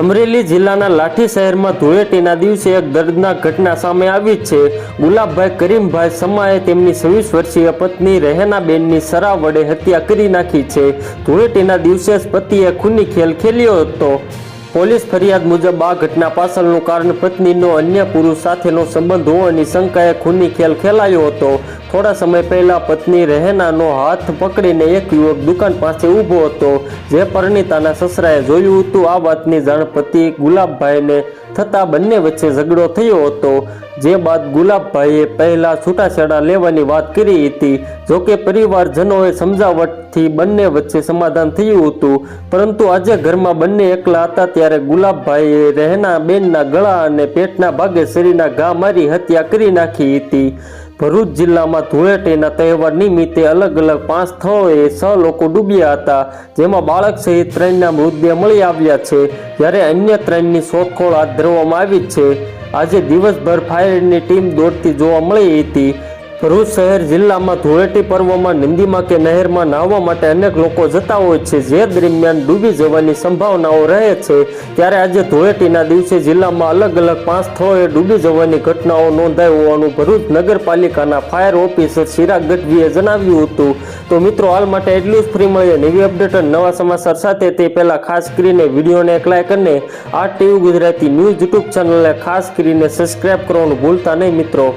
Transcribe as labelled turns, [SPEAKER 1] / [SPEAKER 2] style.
[SPEAKER 1] અમરેલી જિલ્લાના લાઠી શહેરમાં ધૂળેટીના દિવસે એક દર્દનાક ઘટના સામે આવી છે. ગુલાબભાઈ કરીમભાઈ સમાએ તેમની છવ્વીસ વર્ષીય પત્ની રહેનાબેનની સરા વડે હત્યા કરી નાખી છે. ધૂળેટીના દિવસે જ પતિએ ખૂની ખેલ ખેલ્યો હતો. પોલીસ ફરિયાદ મુજબ આ ઘટના પાછળનું કારણ પત્નીનો અન્ય પુરુષ સાથેનો સંબંધ હોવાની શંકાએ ખૂની ખેલ ખેલાયો હતો. થોડા સમય પહેલા પત્ની રહેનાનો હાથ પકડીને એક યુવક દુકાન પાસે ઊભો હતો, જે પરણિતાના સસરાએ જોયું હતું. આ વાતની જાણ પતિ ગુલાબભાઈને થતાં બંને વચ્ચે ઝઘડો થયો હતો. જે બાદ ગુલાબભાઈએ પહેલાં છૂટાછેડા લેવાની વાત કરી હતી. જોકે પરિવારજનોએ સમજાવટથી બંને વચ્ચે સમાધાન થયું હતું. પરંતુ આજે ઘરમાં બંને એકલા હતા ત્યારે ગુલાબભાઈએ રહેના બેનના ગળા અને પેટના ભાગે શરીરના ઘા મારી હત્યા કરી નાખી હતી. ભરૂચ જિલ્લામાં ધૂળેટીના તહેવાર નિમિત્તે અલગ અલગ પાંચ સ્થળોએ છ લોકો ડૂબ્યા હતા, જેમાં બાળક સહિત ત્રણના મૃતદેહ મળી આવ્યા છે. જ્યારે અન્ય ત્રણની શોધખોળ હાથ ધરવામાં આવી છે. આજે દિવસભર ફાયરની ટીમ દોડતી જોવા મળી હતી. ભરૂચ શહેર જિલ્લામાં ધૂળેટી પર્વમાં, નદીમાં કે નહેરમાં નાહવા માટે અનેક લોકો જતા હોય છે. જે દરમિયાન ડૂબી જવાની સંભાવનાઓ રહે છે. ત્યારે આજે ધૂળેટીના દિવસે જિલ્લામાં અલગ અલગ પાંચ સ્થળોએ ડૂબી જવાની ઘટનાઓ નોંધાઈ હોવાનું ભરૂચ નગરપાલિકાના ફાયર ઓફિસર ચિરાગ ગઢવીએ જણાવ્યું હતું. તો મિત્રો, હાલ માટે એટલું જ ફ્રી મળીએ. નવી અપડેટ નવા સમાચાર સાથે તે પહેલાં ખાસ કરીને વિડીયોને એક લાઇક અને આ ટીવી ગુજરાતી ન્યૂઝ યુટ્યુબ ચેનલને ખાસ કરીને સબસ્ક્રાઇબ કરવાનું ભૂલતા નહીં મિત્રો.